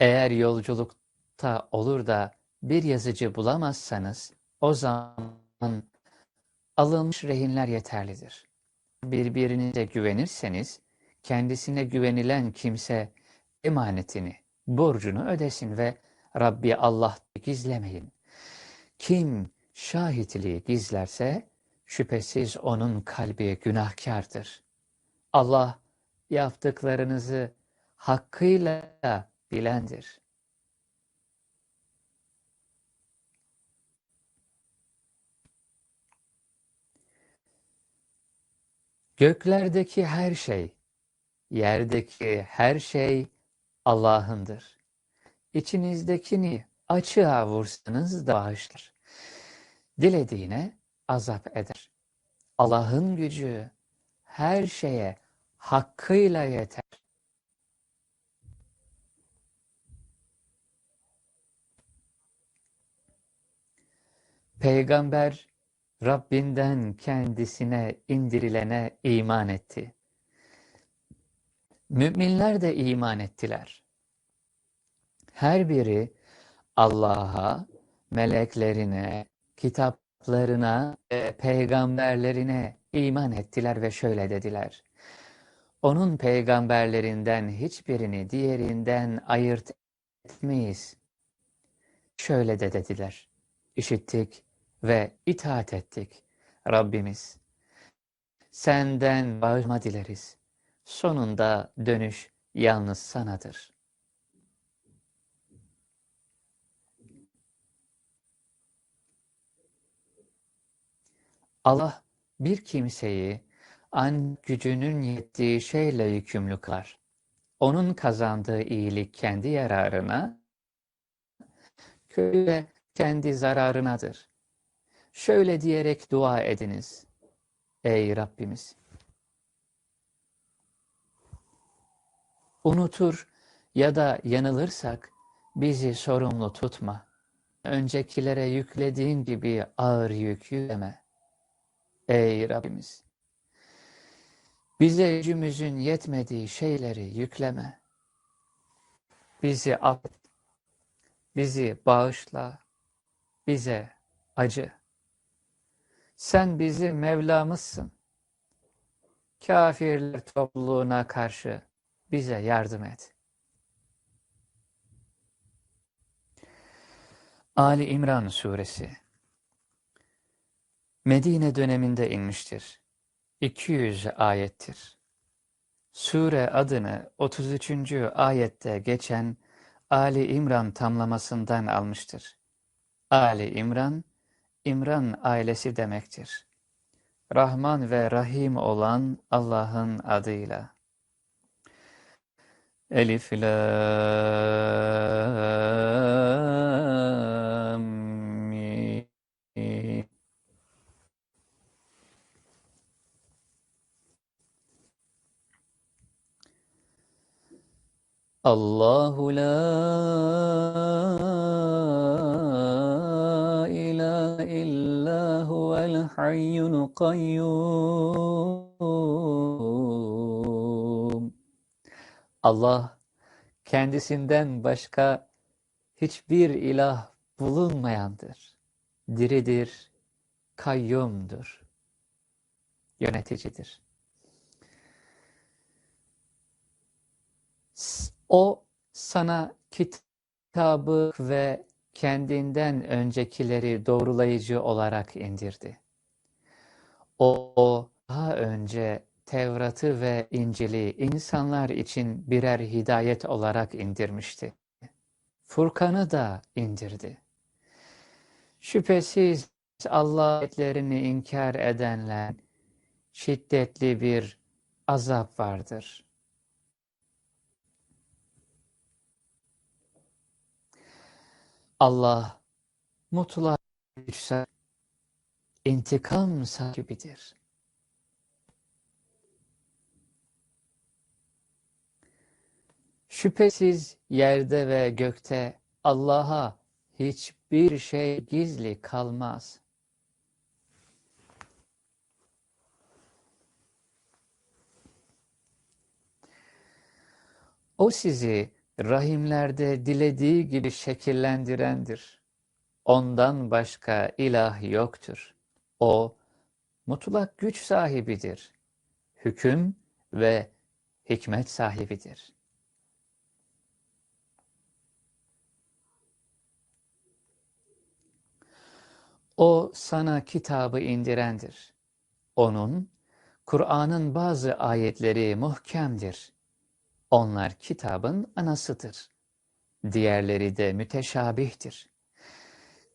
Eğer yolculukta olur da bir yazıcı bulamazsanız o zaman alınmış rehinler yeterlidir. Birbirinize güvenirseniz kendisine güvenilen kimse emanetini, borcunu ödesin ve Rabbi Allah gizlemeyin. Kim şahitliği gizlerse şüphesiz onun kalbi günahkardır. Allah yaptıklarınızı hakkıyla bilendir. Göklerdeki her şey, yerdeki her şey Allah'ındır. İçinizdekini açığa vursanız da bağışlar. Dilediğine azap eder. Allah'ın gücü her şeye hakkıyla yeter. Peygamber Rabbinden kendisine indirilene iman etti. Müminler de iman ettiler. Her biri Allah'a, meleklerine, kitaplarına peygamberlerine iman ettiler ve şöyle dediler. Onun peygamberlerinden hiçbirini diğerinden ayırt etmeyiz. Şöyle de dediler. İşittik ve itaat ettik. Rabbimiz, senden bağışma dileriz. Sonunda dönüş yalnız sanadır. Allah bir kimseyi an gücünün yettiği şeyle yükümlü kılar. Onun kazandığı iyilik kendi yararına, kötü kendi zararınadır. Şöyle diyerek dua ediniz. Ey Rabbimiz! Unutur ya da yanılırsak bizi sorumlu tutma. Öncekilere yüklediğin gibi ağır yük yükleme. Ey Rabbimiz! Bize gücümüzün yetmediği şeyleri yükleme. Bizi affet, bizi bağışla, bize acı. Sen bizim Mevlamızsın. Kafirler topluluğuna karşı bize yardım et. Ali İmran Suresi Medine döneminde inmiştir. 200 ayettir. Sure adını 33. ayette geçen Ali İmran tamlamasından almıştır. Ali İmran, İmran ailesi demektir. Rahman ve Rahim olan Allah'ın adıyla. Elif Lam Allahu la hayyul kayyum. Allah kendisinden başka hiçbir ilah bulunmayandır. Diridir, kayyumdur, yöneticidir. O sana kitabı ve kendinden öncekileri doğrulayıcı olarak indirdi. O daha önce Tevrat'ı ve İncil'i insanlar için birer hidayet olarak indirmişti. Furkan'ı da indirdi. Şüphesiz Allah ayetlerini inkar edenler şiddetli bir azap vardır. Allah mutlak güçsel intikam sahibidir. Şüphesiz yerde ve gökte Allah'a hiçbir şey gizli kalmaz. O sizi rahimlerde dilediği gibi şekillendirendir. Ondan başka ilah yoktur. O, mutlak güç sahibidir. Hüküm ve hikmet sahibidir. O sana kitabı indirendir. Onun, Kur'an'ın bazı ayetleri muhkemdir. Onlar kitabın anasıdır. Diğerleri de müteşabihtir.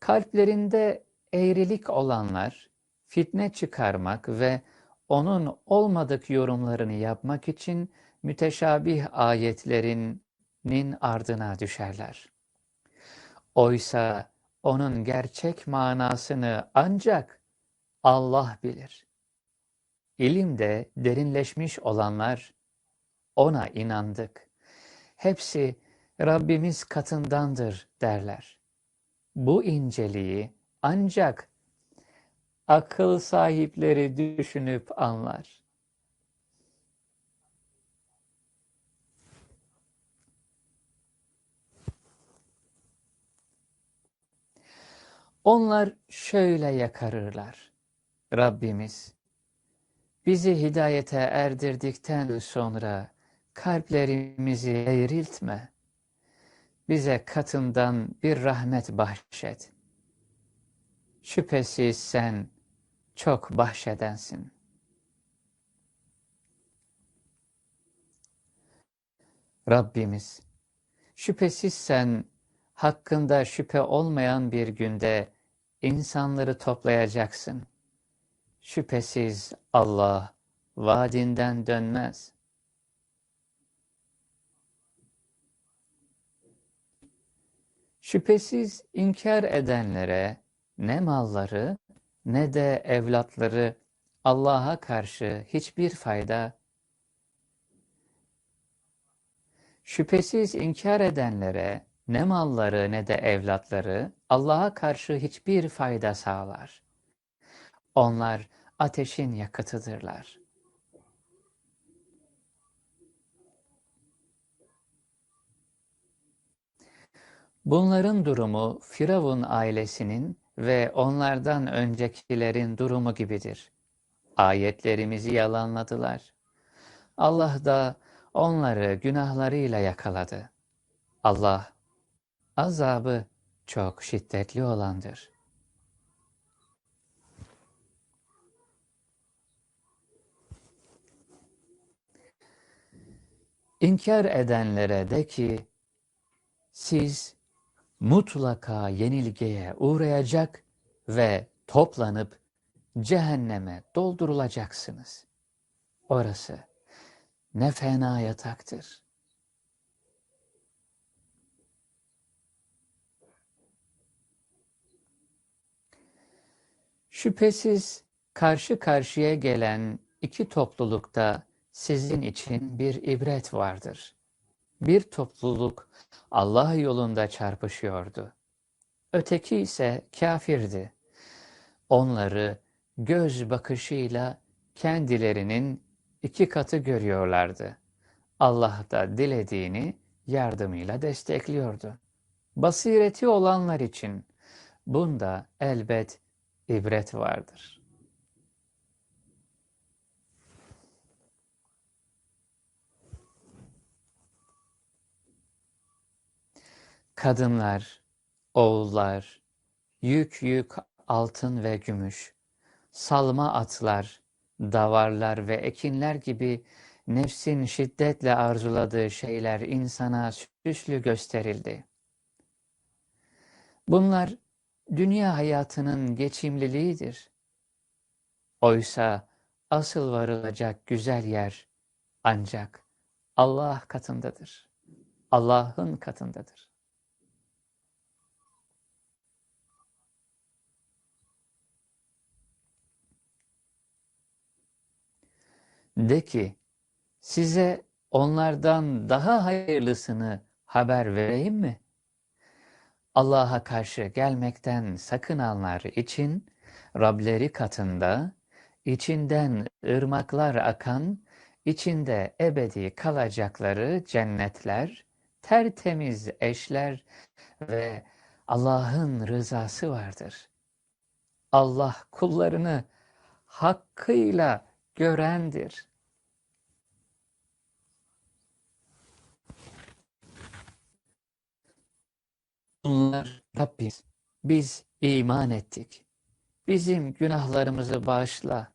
Kalplerinde eğrilik olanlar, fitne çıkarmak ve onun olmadık yorumlarını yapmak için müteşabih ayetlerinin ardına düşerler. Oysa onun gerçek manasını ancak Allah bilir. İlimde derinleşmiş olanlar ona inandık. Hepsi Rabbimiz katındandır derler. Bu inceliği ancak akıl sahipleri düşünüp anlar. Onlar şöyle yakarırlar. Rabbimiz, bizi hidayete erdirdikten sonra kalplerimizi eğriltme. Bize katından bir rahmet bahşet. Şüphesiz sen çok bahşedensin. Rabbimiz, şüphesiz sen hakkında şüphe olmayan bir günde insanları toplayacaksın. Şüphesiz Allah vaadinden dönmez. Şüphesiz inkar edenlere ne malları ne de evlatları Allah'a karşı hiçbir fayda Şüphesiz inkar edenlere ne malları ne de evlatları Allah'a karşı hiçbir fayda sağlar. Onlar ateşin yakıtıdırlar. Bunların durumu Firavun ailesinin ve onlardan öncekilerin durumu gibidir. Ayetlerimizi yalanladılar. Allah da onları günahlarıyla yakaladı. Allah azabı çok şiddetli olandır. İnkar edenlere de ki, siz mutlaka yenilgiye uğrayacak ve toplanıp cehenneme doldurulacaksınız. Orası ne fena yataktır. Şüphesiz karşı karşıya gelen iki toplulukta sizin için bir ibret vardır. Bir topluluk Allah yolunda çarpışıyordu. Öteki ise kafirdi. Onları göz bakışıyla kendilerinin iki katı görüyorlardı. Allah da dilediğini yardımıyla destekliyordu. Basireti olanlar için bunda elbet ibret vardır. Kadınlar, oğullar, yük yük altın ve gümüş, salma atlar, davarlar ve ekinler gibi nefsin şiddetle arzuladığı şeyler insana süslü gösterildi. Bunlar dünya hayatının geçimliliğidir. Oysa asıl varılacak güzel yer ancak Allah katındadır. Allah'ın katındadır. De ki, size onlardan daha hayırlısını haber vereyim mi? Allah'a karşı gelmekten sakınanlar için Rableri katında içinden ırmaklar akan, içinde ebedi kalacakları cennetler, tertemiz eşler ve Allah'ın rızası vardır. Allah kullarını hakkıyla görendir. Bunlar Rabbimiz, biz iman ettik. Bizim günahlarımızı bağışla.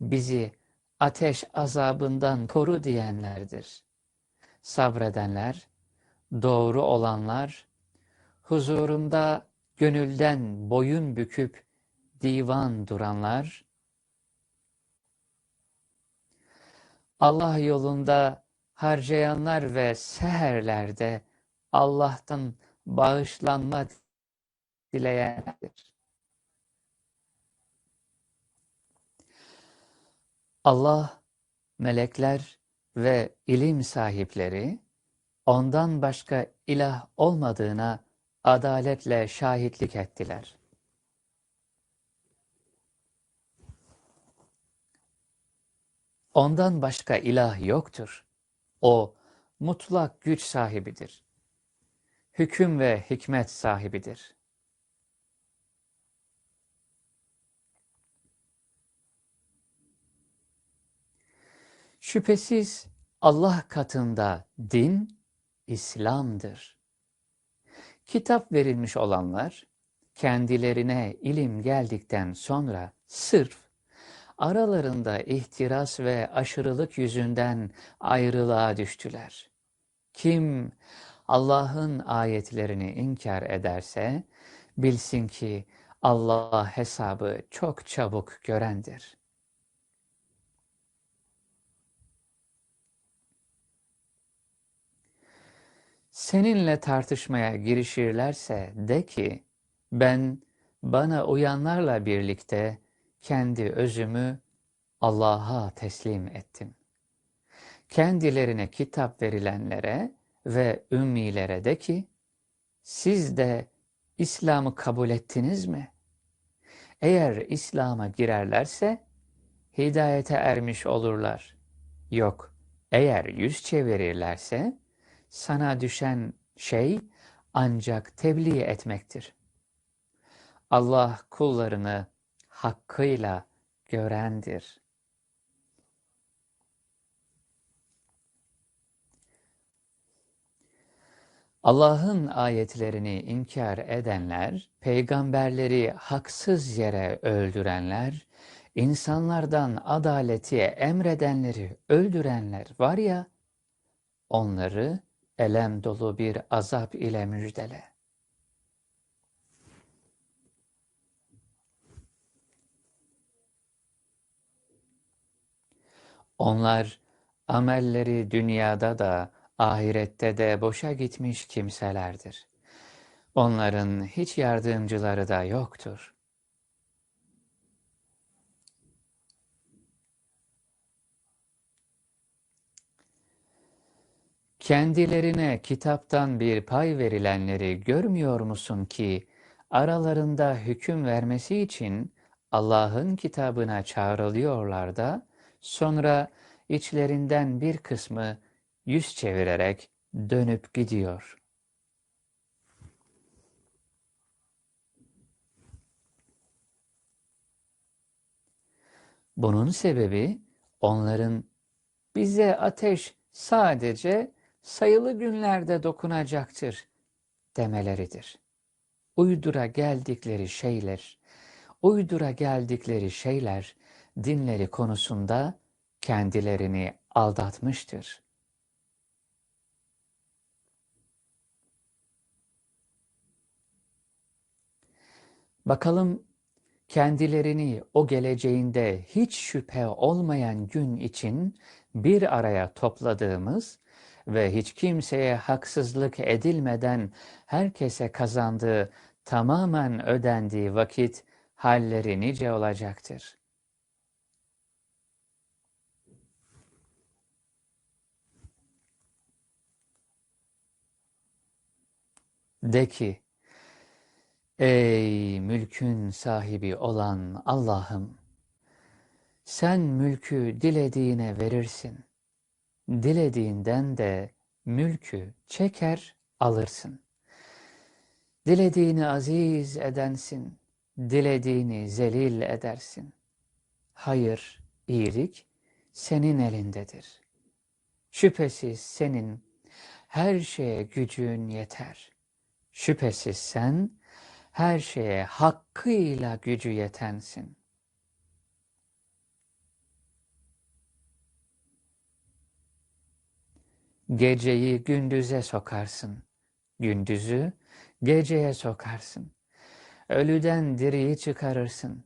Bizi ateş azabından koru diyenlerdir. Sabredenler, doğru olanlar, huzurunda gönülden boyun büküp divan duranlar, Allah yolunda harcayanlar ve seherlerde Allah'tan bağışlanma dileyenlerdir. Allah, melekler ve ilim sahipleri ondan başka ilah olmadığına adaletle şahitlik ettiler. Ondan başka ilah yoktur. O mutlak güç sahibidir. Hüküm ve hikmet sahibidir. Şüphesiz Allah katında din İslam'dır. Kitap verilmiş olanlar kendilerine ilim geldikten sonra sırf aralarında ihtiras ve aşırılık yüzünden ayrılığa düştüler. Kim Allah'ın ayetlerini inkar ederse bilsin ki Allah hesabı çok çabuk görendir. Seninle tartışmaya girişirlerse de ki, ben bana uyanlarla birlikte kendi özümü Allah'a teslim ettim. Kendilerine kitap verilenlere ve ümmilere de ki, siz de İslam'ı kabul ettiniz mi? Eğer İslam'a girerlerse hidayete ermiş olurlar. Yok, eğer yüz çevirirlerse sana düşen şey ancak tebliğ etmektir. Allah kullarını hakkıyla görendir. Allah'ın ayetlerini inkar edenler, peygamberleri haksız yere öldürenler, insanlardan adaleti emredenleri öldürenler var ya, onları elem dolu bir azap ile müjdele. Onlar amelleri dünyada da ahirette de boşa gitmiş kimselerdir. Onların hiç yardımcıları da yoktur. Kendilerine kitaptan bir pay verilenleri görmüyor musun ki aralarında hüküm vermesi için Allah'ın kitabına çağrılıyorlar da sonra içlerinden bir kısmı yüz çevirerek dönüp gidiyor. Bunun sebebi onların bize ateş sadece sayılı günlerde dokunacaktır demeleridir. Uydura geldikleri şeyler, uydura geldikleri şeyler dinleri konusunda kendilerini aldatmıştır. Bakalım kendilerini o geleceğinde hiç şüphe olmayan gün için bir araya topladığımız ve hiç kimseye haksızlık edilmeden herkese kazandığı tamamen ödendiği vakit halleri nice olacaktır. De ki, ey mülkün sahibi olan Allah'ım, sen mülkü dilediğine verirsin dilediğinden de mülkü çeker alırsın. Dilediğini aziz edensin, dilediğini zelil edersin. Hayır, iyilik senin elindedir. Şüphesiz senin her şeye gücün yeter. Şüphesiz sen her şeye hakkıyla gücü yetensin. Geceyi gündüze sokarsın, gündüzü geceye sokarsın. Ölüden diriyi çıkarırsın,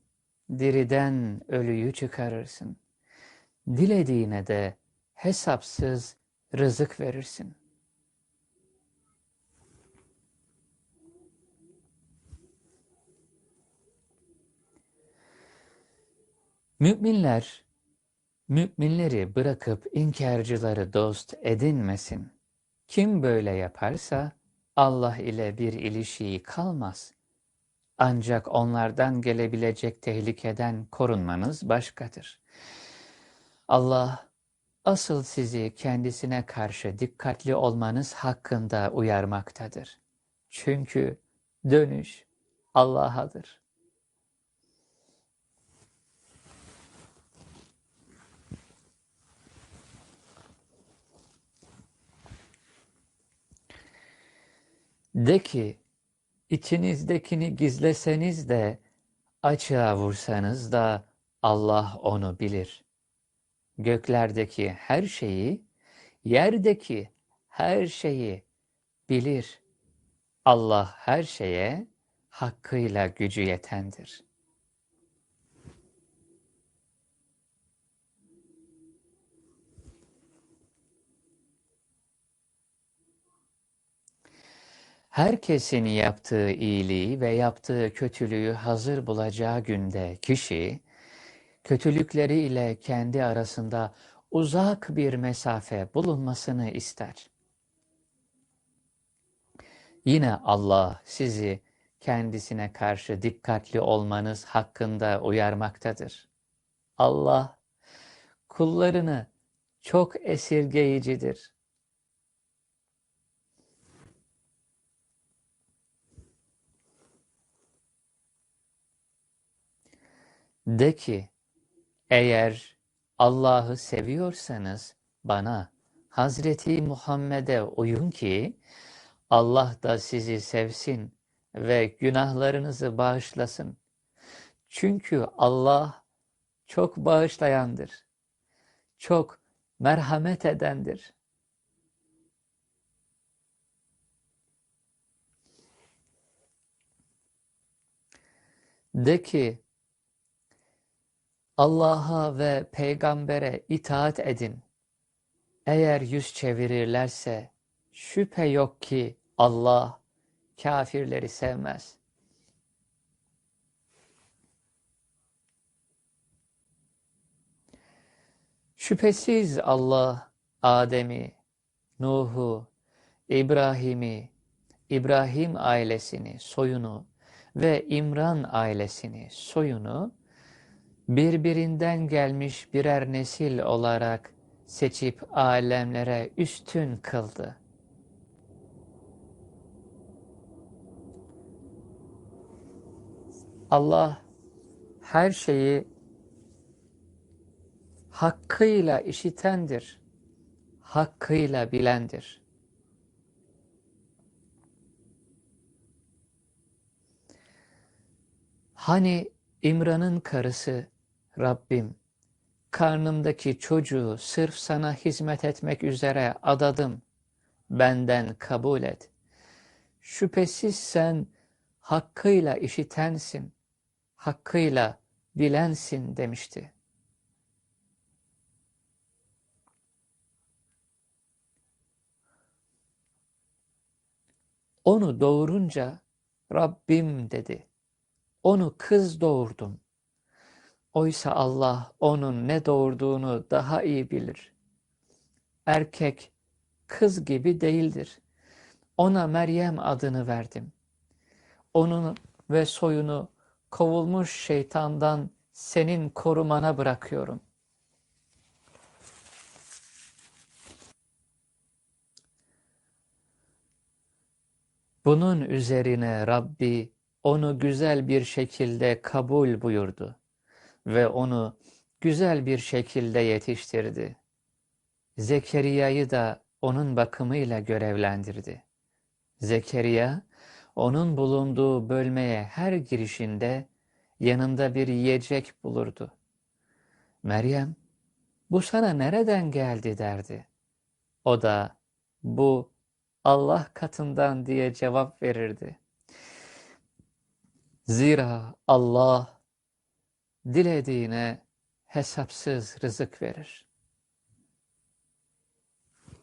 diriden ölüyü çıkarırsın. Dilediğine de hesapsız rızık verirsin. Müminler, müminleri bırakıp inkarcıları dost edinmesin. Kim böyle yaparsa Allah ile bir ilişiği kalmaz. Ancak onlardan gelebilecek tehlikeden korunmanız başkadır. Allah asıl sizi kendisine karşı dikkatli olmanız hakkında uyarmaktadır. Çünkü dönüş Allah'adır. De ki, içinizdekini gizleseniz de, açığa vursanız da Allah onu bilir. Göklerdeki her şeyi, yerdeki her şeyi bilir. Allah her şeye hakkıyla gücü yetendir. Herkesin yaptığı iyiliği ve yaptığı kötülüğü hazır bulacağı günde kişi, kötülükleriyle kendi arasında uzak bir mesafe bulunmasını ister. Yine Allah sizi kendisine karşı dikkatli olmanız hakkında uyarmaktadır. Allah kullarını çok esirgeyicidir. De ki, eğer Allah'ı seviyorsanız bana, Hazreti Muhammed'e uyun ki, Allah da sizi sevsin ve günahlarınızı bağışlasın. Çünkü Allah çok bağışlayandır, çok merhamet edendir. De ki, Allah'a ve peygambere itaat edin. Eğer yüz çevirirlerse şüphe yok ki Allah kafirleri sevmez. Şüphesiz Allah Adem'i, Nuh'u, İbrahim'i, İbrahim ailesini, soyunu ve İmran ailesini, soyunu birbirinden gelmiş birer nesil olarak seçip alemlere üstün kıldı. Allah her şeyi hakkıyla işitendir, hakkıyla bilendir. Hani İmran'ın karısı Rabbim, karnımdaki çocuğu sırf sana hizmet etmek üzere adadım. Benden kabul et. Şüphesiz sen hakkıyla işitensin, hakkıyla bilensin demişti. Onu doğurunca Rabbim dedi. Onu kız doğurdum. Oysa Allah onun ne doğurduğunu daha iyi bilir. Erkek kız gibi değildir. Ona Meryem adını verdim. Onun ve soyunu kovulmuş şeytandan senin korumana bırakıyorum. Bunun üzerine Rabbi onu güzel bir şekilde kabul buyurdu ve onu güzel bir şekilde yetiştirdi. Zekeriya'yı da onun bakımıyla görevlendirdi. Zekeriya, onun bulunduğu bölmeye her girişinde yanında bir yiyecek bulurdu. Meryem, bu sana nereden geldi derdi. O da, bu Allah katından diye cevap verirdi. Zira Allah dilediğine hesapsız rızık verir.